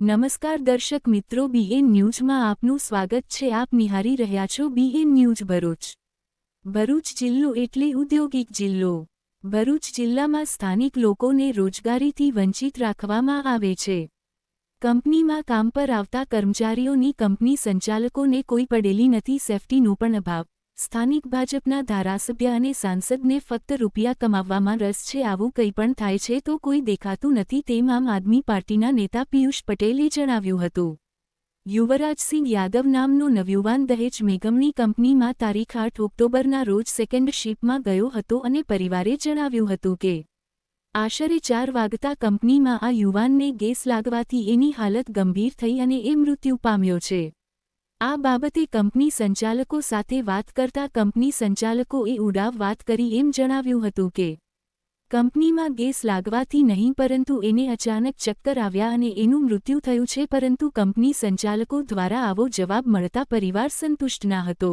નમસ્કાર દર્શક મિત્રો બીએન ન્યૂઝમાં આપનું સ્વાગત છે. આપ નિહારી રહ્યા છો બીએન ન્યૂઝ ભરૂચ. ભરૂચ જિલ્લો એટલે ઔદ્યોગિક જિલ્લો. ભરૂચ જિલ્લામાં સ્થાનિક લોકોને રોજગારીથી વંચિત રાખવામાં આવે છે. કંપનીમાં કામ પર આવતા કર્મચારીઓની કંપની સંચાલકોને કોઈ પડેલી નથી. સેફટીનો પણ અભાવ. સ્થાનિક ભાજપના ધારાસભ્ય અને સાંસદને ફક્ત રૂપિયા કમાવવામાં રસ છે આવું કંઈ પણ થાય છે તો કોઈ દેખાતું નથી તેમ આમ આદમી પાર્ટીના નેતા પિયુષ પટેલે જણાવ્યું હતું. યુવરાજસિંહ યાદવ નામનો નવયુવાન દહેજ મેગમની કંપનીમાં તારીખ આઠ ઓક્ટોબરના રોજ સેકન્ડ શિપમાં ગયો હતો અને પરિવારે જણાવ્યું હતું કે, આશરે ચાર વાગતા કંપનીમાં આ યુવાનને ગેસ લાગવાથી એની હાલત ગંભીર થઈ અને એ મૃત્યુ પામ્યો છે. આ બાબતે કંપની સંચાલકો સાથે વાત કરતા કંપની સંચાલકોએ ઉડાવ વાત કરી એમ જણાવ્યું હતું કે, કંપનીમાં ગેસ લાગવાથી નહીં પરંતુ એને અચાનક ચક્કર આવ્યા અને એનું મૃત્યુ થયું છે પરંતુ કંપની સંચાલકો દ્વારા આવો જવાબ મળતા પરિવાર સંતુષ્ટ ના હતો.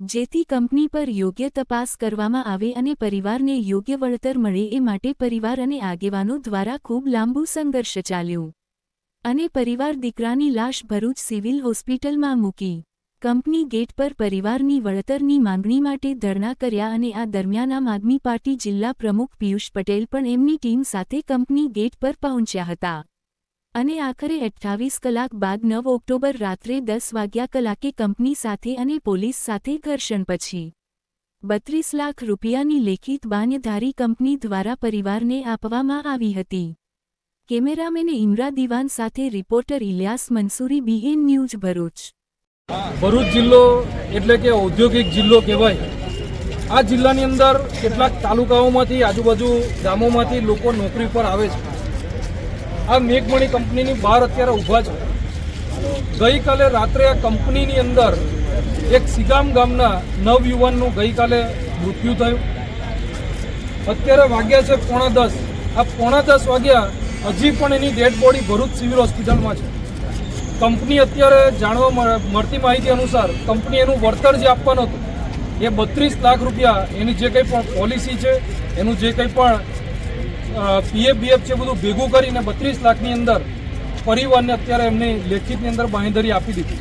જેથી કંપની પર યોગ્ય તપાસ કરવામાં આવે અને પરિવારને યોગ્ય વળતર મળે એ માટે પરિવાર અને આગેવાનો દ્વારા ખૂબ લાંબુ સંઘર્ષ ચાલ્યું. અને પરિવાર દીકરાની લાશ ભરૂચ સિવિલ હોસ્પિટલમાં મૂકી. કંપની ગેટ પર પરિવારની વળતરની માંગણી માટે ધરણા કર્યા અને આ દરમિયાન આમ આદમી પાર્ટી જિલ્લા પ્રમુખ પિયુષ પટેલ પણ એમની ટીમ સાથે કંપની ગેટ પર પહોંચ્યા હતા. અને આખરે અઠ્ઠાવીસ કલાક બાદ નવ ઓક્ટોબર રાત્રે દસ વાગ્યા કલાકે કંપની સાથે અને પોલીસ સાથે ઘર્ષણ પછી. બત્રીસ લાખ રૂપિયાની લેખિત બાન્યધારી કંપની દ્વારા પરિવારને આપવામાં આવી હતી. કેમેરામેને ઇમરા દિવાન સાથે reporter Ilyas Mansuri, BN news Bharuch. Bharuch જિલ્લો એટલે કે ઔદ્યોગિક જિલ્લો કહેવાય. આ જિલ્લાની અંદર કેટલાક તાલુકાઓમાંથી આજુબાજુ ગામોમાંથી લોકો નોકરી પર આવે છે. આ મેઘમણી કંપનીની બહાર અત્યારે ઊભા છે. ગઈકાલે રાત્રે આ કંપનીની અંદર એક સિગામ ગામના નવયુવાનનું ગઈકાલે મૃત્યુ થયું. અત્યારે વાગ્યા છે પોણા દસ. આ પોણા દસ વાગ્યા હજી પણ એની ડેડ બોડી ભરૂચ સિવિલ હોસ્પિટલમાં છે. કંપની અત્યારે જાણવા મળ- મળતી માહિતી અનુસાર કંપની એનું વળતર જે આપવાનું હતું, એ બત્રીસ લાખ રૂપિયા એની જે કંઈ પણ પોલિસી છે, એનું જે કંઈ પણ પીએફ બીએફ છે બધું ભેગું કરીને બત્રીસ લાખની અંદર પરિવારને અત્યારે એમની લેખિતની અંદર બાંહેધરી આપી દીધી.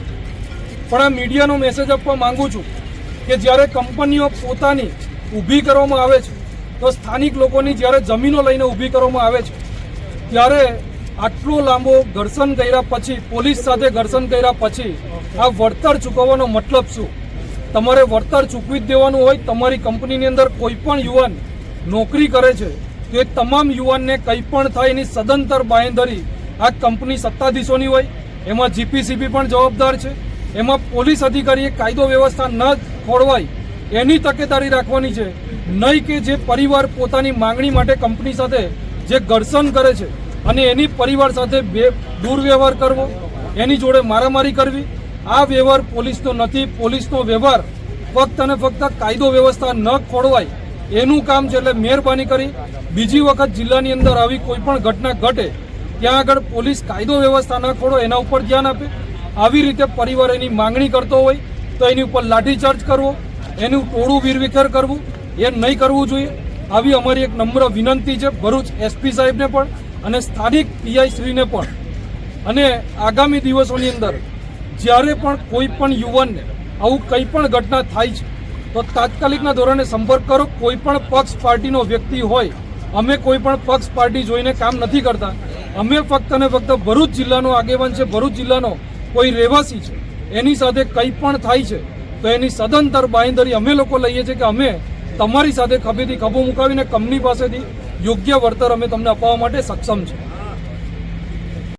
પણ આ મીડિયાનો મેસેજ આપવા માંગુ છું કે જ્યારે કંપનીઓ પોતાની ઊભી કરવામાં આવે છે, તો સ્થાનિક લોકોની જ્યારે જમીનો લઈને ઊભી કરવામાં આવે છે ત્યારે આટલો લાંબો ઘર્ષણ કર્યા પછી, પોલીસ સાથે ઘર્ષણ કર્યા પછી, આ વળતર ચૂકવવાનો મતલબ શું? તમારે વળતર ચૂકવી જ દેવાનું હોય, તમારી કંપનીની અંદર કોઈ પણ યુવાન નોકરી કરે છે, તો એ તમામ યુવાનને કંઈ પણ થાય એની સદંતર બાંયધરી આ કંપની સત્તાધીશોની હોય. એમાં જીપીસીબી પણ જવાબદાર છે. એમાં પોલીસ અધિકારીએ કાયદો વ્યવસ્થા ન ખોળવાય એની તકેદારી રાખવાની છે. નહીં કે જે પરિવાર પોતાની માંગણી માટે કંપની સાથે જે ઘર્ષણ કરે છે અને એની પરિવાર સાથે બે દુર્વ્યવહાર કરવો, એની જોડે મારામારી કરવી, આ વ્યવહાર પોલીસનો નથી. પોલીસનો વ્યવહાર ફક્ત અને ફક્ત કાયદો વ્યવસ્થા ન ખોળવાય એનું કામ છે એટલે મહેરબાની કરી બીજી વખત જિલ્લાની અંદર આવી કોઈ પણ ઘટના ઘટે, ત્યાં આગળ પોલીસ કાયદો વ્યવસ્થા ન ખોળો, એના ઉપર ધ્યાન આપે. આવી રીતે પરિવાર એની માંગણી કરતો હોય તો એની ઉપર લાઠીચાર્જ કરવો, એનું ટોળું વીરવિખેર કરવું, એ નહીં કરવું જોઈએ. આવી અમારી એક નમ્ર વિનંતી છે ભરૂચ એસપી સાહેબને પણ અને સ્થાનિક પીઆઈશ્રીને પણ. અને આગામી દિવસોની અંદર જ્યારે પણ કોઈ પણ યુવાનને આવું કંઈ પણ ઘટના થાય છે, તો તાત્કાલિકના ધોરણે સંપર્ક કરો. કોઈ પણ પક્ષ પાર્ટીનો વ્યક્તિ હોય, અમે કોઈ પણ પક્ષ પાર્ટી જોઈને કામ નથી કરતા. અમે ફક્ત અને ફક્ત ભરૂચ જિલ્લાનો આગેવાન છે. ભરૂચ જિલ્લાનો કોઈ રહેવાસી છે, એની સાથે કંઈ પણ થાય છે, તો એની સદંતર બાંયધરી અમે લોકો લઈએ છીએ કે અમે તમારી સાથે ખભેથી ખભો મુકાવીને કંપની પાસેથી યોગ્ય વળતર અમે તમને અપાવવા માટે સક્ષમ છે